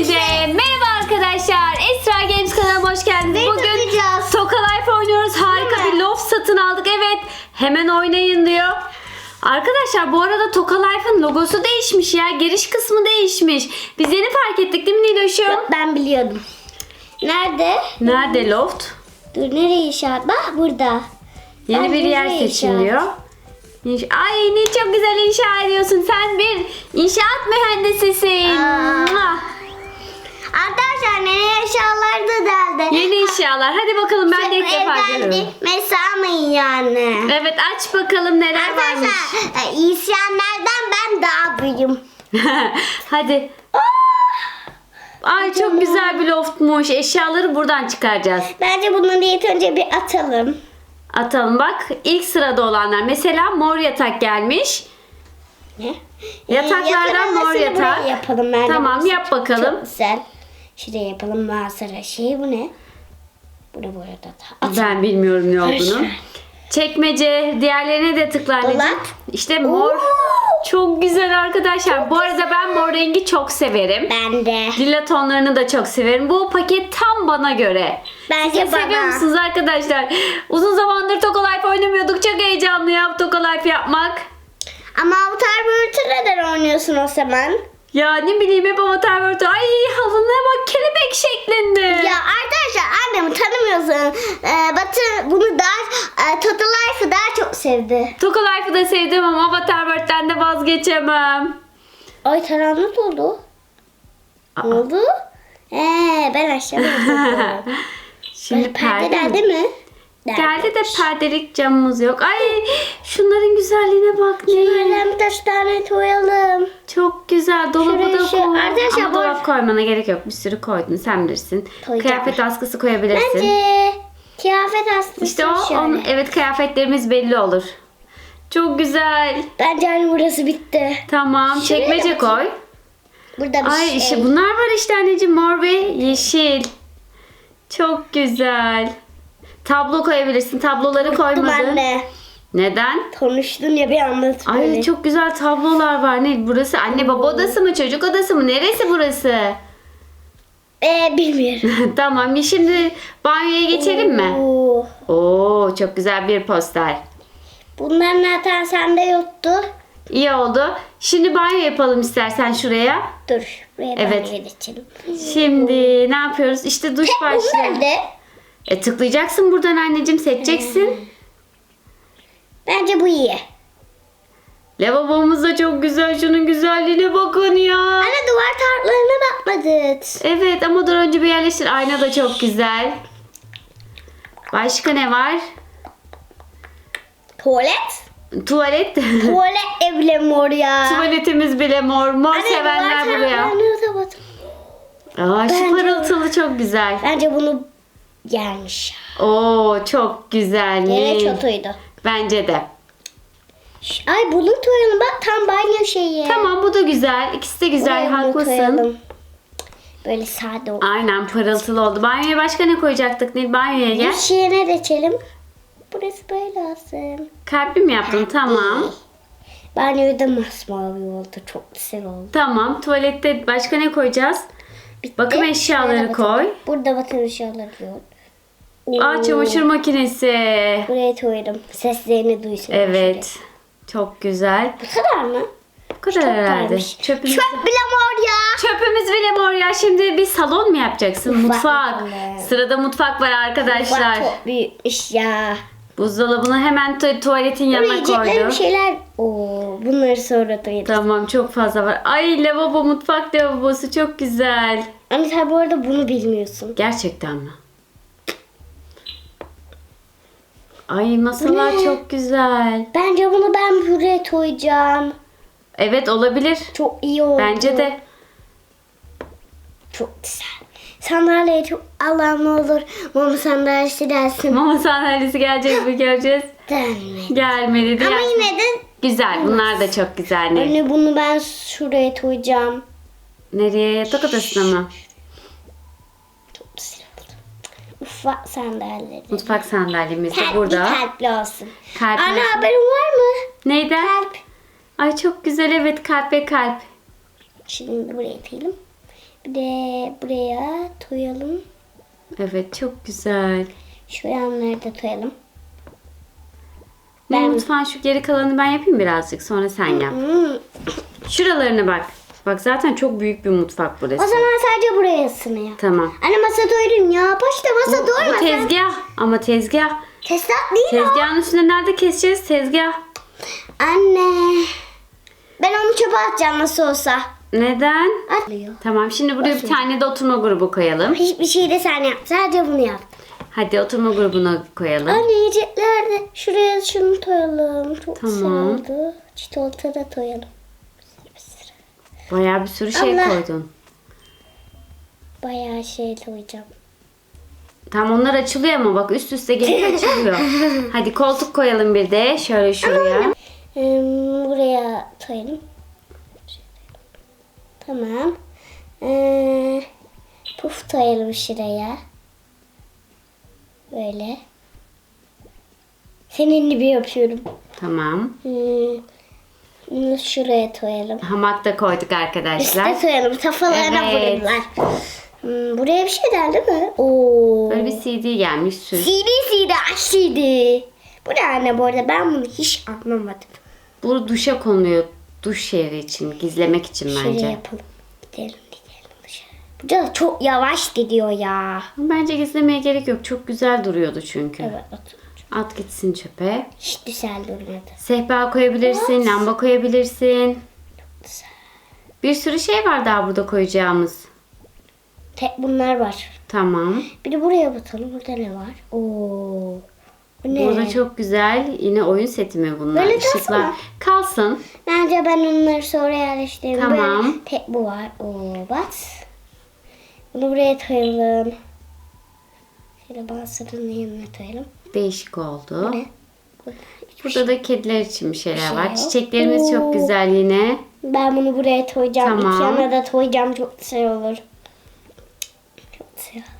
Hepinize merhaba arkadaşlar. Esra Games kanalına hoş geldiniz. Bugün? Toka Life oynuyoruz. Harika bir loft satın aldık. Evet. Hemen oynayın diyor. Arkadaşlar bu arada Toka Life'ın logosu değişmiş ya. Giriş kısmı değişmiş. Biz yeni fark ettik değil mi Niloş'um? Ben biliyordum. Nerede? Nerede loft? Dur nereye inşaat? Bak burada. Yeni Ben bir yer seçin inşaat? diyor. Ay ne çok güzel inşa ediyorsun. Sen bir inşaat mühendisisin. Aa. Arkadaşlar ne eşyalar da deldi. Yeni inşalar. Hadi bakalım ben de ilk defa görüyorum. Mesela yani. Evet aç bakalım neler varmış. Arkadaşlar e, isyanlardan ben daha büyüğüm. Hadi. Ay çok güzel bir loftmuş. Eşyaları buradan çıkaracağız. Bence bunları ilk önce bir atalım. Atalım bak. ilk sırada olanlar. Mesela mor yatak gelmiş. Ne? Yataklardan yatak mor yatak. yapalım. Tamam, yap bakalım. Çok güzel. Şuraya yapalım manzara şey bu ne? Bu ne bu arada? Atalım. Ben bilmiyorum ne olduğunu. Çekmece. Diğerlerine de tıkla anneciğim. Dolap. İşte mor. Oo. Çok güzel arkadaşlar. Bu arada ben mor rengi çok severim. Ben de. Lila tonlarını da çok severim. Bu paket tam bana göre. Bence Siz de seviyor bana. musunuz arkadaşlar? Uzun zamandır Toka Life oynamıyorduk. Çok heyecanlı ya Toka Life yapmak. Ama Avatar World'u neden oynuyorsun o zaman? Ya ne bileyim hep Avatar World. Ay halına bak kelebek şeklinde. Ya arkadaşlar annemi tanımıyorsun. Ee, Batı bunu daha, e, Total Life'ı daha çok sevdi. Toka Life'ı da sevdim ama Avatar World'den de vazgeçemem. Ay karanlık oldu. Aa. Ne oldu? Ee, ben aşağı bakıyorum. Şimdi perde Perde mi? geldi mi? Geldi de perdelik camımız yok. Ay şunların güzelliğine bak ne. Şuradan birkaç tane koyalım. Çok güzel. Dolabı Şuraya da şey- koy. Arkadaşlar Ama bu- dolap koymana gerek yok. Bir sürü koydun. Sen bilirsin. Koyacağım. Kıyafet askısı koyabilirsin. Bence kıyafet hastası İşte o, şöyle. on, evet kıyafetlerimiz belli olur. Çok güzel. Bence hani burası bitti. Tamam. Şuraya Çekmece bakayım. koy. Burada bir Ay şey. işte bunlar var işte anneciğim. Mor ve yeşil. Çok güzel. Tablo koyabilirsin. Tabloları koymadın. anne. Neden? Konuştun ya bir anlat Ay böyle. çok güzel tablolar var. Ne burası? Anne baba odası mı? Çocuk odası mı? Neresi burası? Ee, bilmiyorum. tamam. Şimdi banyoya geçelim mi? Oo. Oo çok güzel bir poster. Bunlar zaten sende yoktu. İyi oldu. Şimdi banyo yapalım istersen şuraya. Dur. Buraya Evet. evet. geçelim. Şimdi ne yapıyoruz? İşte duş başlığı. nerede? E tıklayacaksın buradan anneciğim seçeceksin. Bence bu iyi. Lavabomuz da çok güzel. Şunun güzelliğine bakın ya. Anne duvar tartlarına bakmadık. Evet ama dur önce bir yerleştir. Ayna da çok güzel. Başka ne var? Tuvalet. Tuvalet. Tuvalet evle mor ya. Tuvaletimiz bile mor. Mor Anne, sevenler duvar buraya. tartlarına da bakın. Aa, şu Bence- parıltılı çok güzel. Bence bunu gelmiş. Oo çok güzel. Yine çatıydı. Bence de. Ay bulut koyalım bak tam banyo şeyi. Tamam bu da güzel. İkisi de güzel. Bunu Haklısın. koyalım. Böyle sade oldu. Aynen pırıltılı oldu. Banyoya başka ne koyacaktık Nil? Banyoya gel. Bir şeyine geçelim. Burası böyle olsun. Kalpli mi yaptın? Tamam. Banyoyu da masmavi oldu. Çok güzel oldu. Tamam. Tuvalette başka ne koyacağız? Bakım Şöyle eşyaları koy. Burada bakım eşyaları yok. Aa Oo. çamaşır makinesi. Buraya koydum. Seslerini duysun. Evet. Çok güzel. Bu kadar mı? Bu kadar Çok herhalde. varmış. Çöpümüz, Çöp bile mor ya. çöpümüz bile mor ya. Şimdi bir salon mu yapacaksın? Mutfak Mutfak. Sırada mutfak var arkadaşlar. Bak çok büyükmüş ya. Buzdolabını hemen tu- tuvaletin yanına yiyecekler bir şeyler. Oo, bunları sonra koyarız. Tamam çok fazla var. Ay lavabo mutfak lavabosu çok güzel. Anne sen bu arada bunu bilmiyorsun. Gerçekten mi? Ay masalar ne? çok güzel. Bence bunu ben buraya koyacağım. Evet olabilir. Çok iyi oldu. Bence de. Çok güzel. Sandalye çok Allah'ım ne olur mama sandalyesi dersin. Mama sandalyesi gelecek mi göreceğiz. Denmedi. Gelmedi diye. Ama yine de Güzel. Bunlar da çok güzel. Ne? anne bunu ben şuraya koyacağım. Nereye? Yatak odasına mı? Çok oldu. Ufak sandalye. Mutfak sandalyemiz de Kalpli burada. kalpli olsun. Kalpli. Anne haberin var mı? Neyden? Kalp. Ay çok güzel evet kalp ve kalp. Şimdi buraya atayım. De buraya koyalım. Evet çok güzel. Şu yanları da koyalım. Ben mutfağın şu geri kalanını ben yapayım birazcık sonra sen yap. Şuralarına bak. Bak zaten çok büyük bir mutfak burası. O zaman sadece buraya sınıyor. Tamam. Anne masa doyurayım ya. Başta masa Bu doyurma. sen. tezgah ama tezgah. Teslat değil o. Tezgahın üstünde nerede keseceğiz tezgah? Anne. Ben onu çöpe atacağım nasıl olsa. Neden? Atlıyor. Tamam şimdi buraya bir tane de oturma grubu koyalım. Hiçbir şey de sen yap. Sadece bunu yap. Hadi oturma grubuna koyalım. Anne yiyecekler de şuraya şunu koyalım. Çok Tamam. güzel oldu. Çikolata da koyalım. Bir sürü. Bayağı bir sürü şey Allah. koydun. Bayağı şey koyacağım. Tam onlar açılıyor ama bak üst üste gelip açılıyor. Hadi koltuk koyalım bir de şöyle şuraya. Ee, buraya koyalım. Tamam. Ee, puf koyalım şuraya. Böyle. Senin gibi yapıyorum. Tamam. Hmm, bunu şuraya koyalım. Hamak da koyduk arkadaşlar. Üste koyalım. Kafalarına Evet. vururlar. Hmm, buraya bir şey geldi mi? Oo. Böyle bir CD gelmiş süs. CD CD CD. Bu ne anne bu arada ben bunu hiç anlamadım. Bu duşa konuluyor. Duş yeri için, gizlemek için Şöyle bence. yapalım. Gidelim gidelim dışarı. Bu da çok yavaş gidiyor ya. Bence gizlemeye gerek yok. Çok güzel duruyordu çünkü. Evet otur. At gitsin çöpe. Hiç güzel durmadı. Sehpa koyabilirsin, lamba koyabilirsin. Bir sürü şey var daha burada koyacağımız. Tek bunlar var. Tamam. Bir de buraya bakalım. Burada ne var? Oo. Bu ne? Burada çok güzel yine oyun seti mi bunlar? Böyle kalsın Işıklar. mı? Kalsın. Bence ben onları sonra yerleştireyim. Tamam. Böyle tek bu var. Oo bak. Bunu buraya koyalım. Şöyle bazılarının yanına koyalım. Değişik oldu. Ne? Burada da kediler için bir şeyler şey var. yok. Çiçeklerimiz çok Oo. güzel yine. Ben bunu buraya koyacağım. Tamam. İki yana da koyacağım. Çok güzel olur. Çok güzel oldu.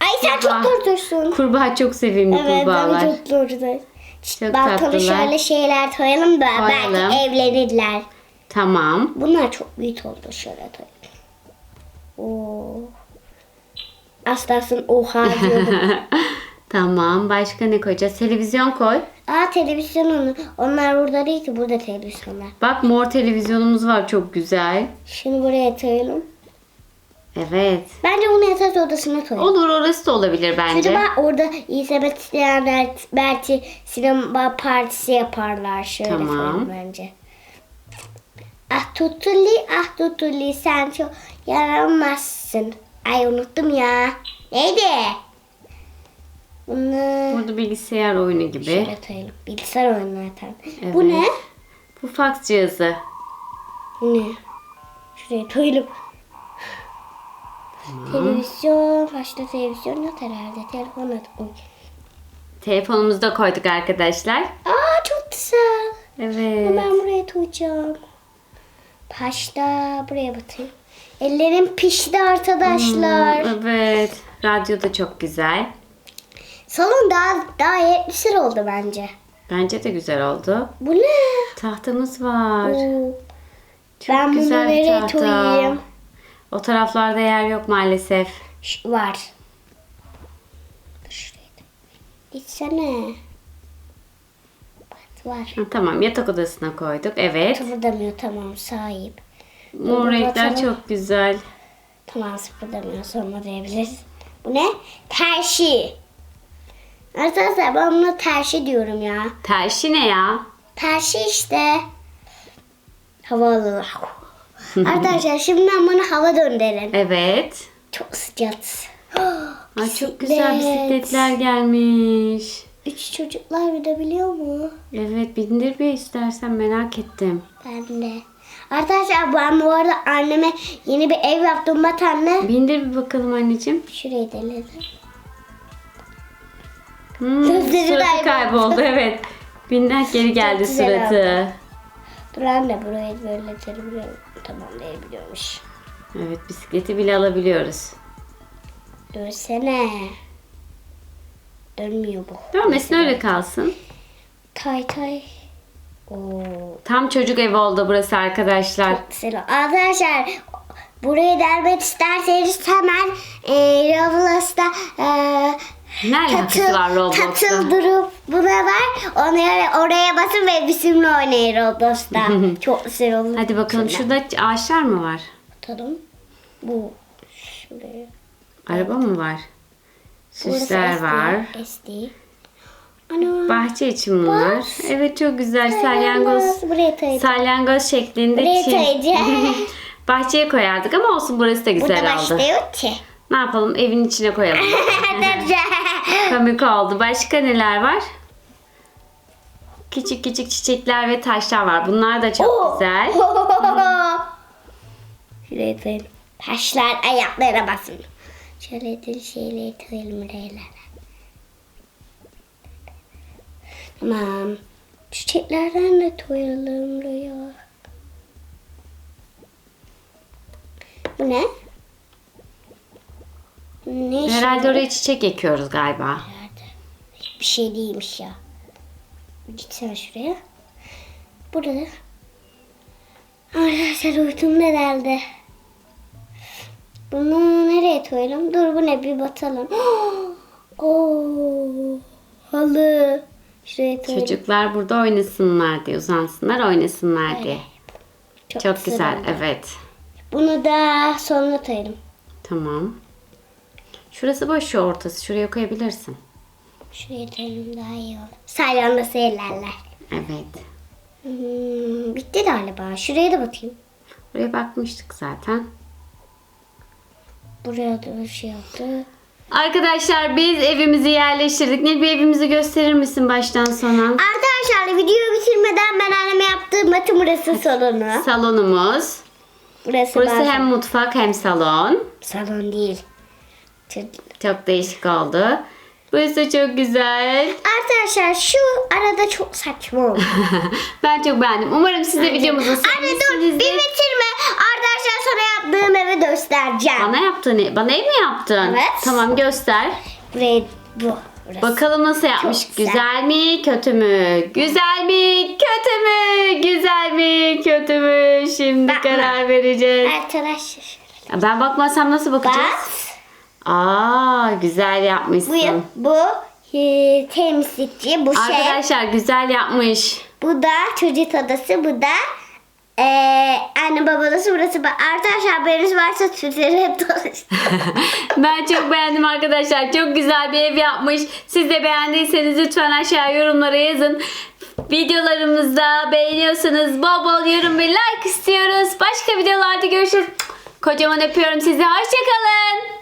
Ay sen Kurbağa. çok durdursun. Kurbağa çok sevimli Evet kurbağalar. ben çok durdur. Çok Balkona şöyle şeyler koyalım da Koyalım. belki evlenirler. Tamam. Bunlar çok büyük oldu şöyle koyalım. Oo. Aslasın oha tamam. Başka ne koyacağız? Televizyon koy. Aa televizyon onu. Onlar burada değil ki burada televizyonlar. Bak mor televizyonumuz var çok güzel. Şunu buraya koyalım. Evet. Bence bunu yatak odasına koyalım. Olur orası da olabilir bence. Acaba orada izlemek isteyenler belki sinema partisi yaparlar. Şöyle Tamam. bence. Ah tutuli, ah tutuli sen çok yaramazsın. Ay unuttum ya. Neydi? Bunu Burada bilgisayar oyunu gibi. şöyle koyalım. Bilgisayar oyunu zaten. Bu Evet. ne? Bu fax cihazı. Bu ne? Şuraya koyalım. Televizyon, başta televizyon yok herhalde. Telefon da koy. Telefonumuzu da koyduk arkadaşlar. Aa çok güzel. Evet. Ben buraya koyacağım. Başta buraya batayım. Ellerim pişti arkadaşlar. Hmm, Evet. Radyo da çok güzel. Salon daha daha yetmişler oldu bence. Bence de güzel oldu. Bu ne? Tahtamız var. Oo. Çok ben bunu güzel bir nereye tahta. koyayım? O taraflarda yer yok maalesef. Ş- var. Gitsene. Bak, var. Ha, tamam yatak odasına koyduk. Evet. Sıfırlamıyor tamam sahip. Burada renkler bakalım. çok güzel. Tamam sıfırlamıyor sonra diyebiliriz. Bu ne? Terşi. Arkadaşlar ben buna terşi diyorum ya. Terşi ne ya? Terşi işte. Havalı. Arkadaşlar şimdi ben bunu hava döndürelim. Evet. Çok sıcak. Ay çok güzel bisikletler gelmiş. Üç çocuklar binebiliyor mu? Evet bindir bir istersen merak ettim. Ben de. Arkadaşlar ben bu arada anneme yeni bir ev yaptım bak anne. Bindir bir bakalım anneciğim. Şurayı deledim. Hmm, suratı kayboldu. evet. Binden geri geldi suratı. Dur anne burayı böyle denebiliyorum. Tamam denebiliyormuş. Evet bisikleti bile alabiliyoruz. Dönsene. Dönmüyor bu. Dönmesin öyle kalsın. Tay tay. Oo. Tam çocuk evi oldu burası arkadaşlar. Selam. Arkadaşlar burayı delmek isterseniz hemen e, Roblox'ta e, Ne alakası var Roblox'ta? Tatıl durup buna var. Onu oraya basın ve bizimle oynayın Roblox'ta. Çok güzel olur. Hadi bakalım şurada ağaçlar mı var? Bakalım. Bu şuraya. Araba mı var? Süsler var. SD. Ana. Bahçe için bunlar. Evet çok güzel salyangoz. Salyangoz şeklinde Buraya çim. Bahçeye koyardık ama olsun burası da güzel Burada oldu. başlıyor ki. Ne yapalım evin içine koyalım. Komik oldu. Başka neler var? Küçük küçük çiçekler ve taşlar var. Bunlar da çok Oh. güzel. Şuraya koyalım. Taşlar ayaklara basın. Şöyle de şeyleri koyalım. Tamam. Çiçeklerden de koyalım buraya. Bu ne? Ne Herhalde şey? oraya çiçek ekiyoruz galiba. Nerede? Bir şey değilmiş ya. Gitsene şuraya. Burada. Arkadaşlar uykum herhalde. Bunu nereye koyalım? Dur bu ne bir batalım. Oo, halı. Şuraya koyalım. Çocuklar burada oynasınlar diye, uzansınlar oynasınlar diye. Çok güzel, oldu. evet. Bunu da sonuna koyalım. Tamam. Şurası boş şu ortası. Şuraya koyabilirsin. Şuraya koyalım daha iyi olur. Salyanla seyirlerler. Evet. Hmm, bitti galiba. Şuraya da bakayım. Buraya bakmıştık zaten. Buraya da bir şey yaptı. Arkadaşlar biz evimizi yerleştirdik. Ne bir evimizi gösterir misin baştan sona? Arkadaşlar videoyu bitirmeden ben anneme yaptığım matı burası salonu. Salonumuz. Burası, Burası hem mutfak hem salon. salon değil. Çok değişik oldu. Burası çok güzel. Arkadaşlar şu arada çok saçma oldu. ben çok beğendim. Umarım siz de videomuzu Anne dur bir sevmişsinizdir. bitirme. Arkadaşlar sana yaptığım evi göstereceğim. Bana yaptın. Bana ev mi yaptın? Evet. Tamam göster. Buraya bu. Burası. Bakalım nasıl yapmış. Çok güzel. güzel. mi, kötü mü? Güzel mi, kötü mü? Güzel mi, kötü mü? Şimdi Bakma. karar vereceğiz. Arkadaşlar. Ben bakmasam nasıl bakacağız? Bak. Aa, güzel yapmışsın. Bu, bu e, temizlikçi. Bu şey. Arkadaşlar güzel yapmış. Bu da çocuk odası. Bu da eee anne baba odası. Burası. Ba- Arkadaşlar haberiniz varsa Twitter'ı hep dolaştım. ben çok beğendim arkadaşlar. Çok güzel bir ev yapmış. Siz de beğendiyseniz lütfen aşağı yorumlara yazın. Videolarımızda beğeniyorsanız bol bol yorum ve like istiyoruz. Başka videolarda görüşürüz. Kocaman öpüyorum sizi. Hoşçakalın.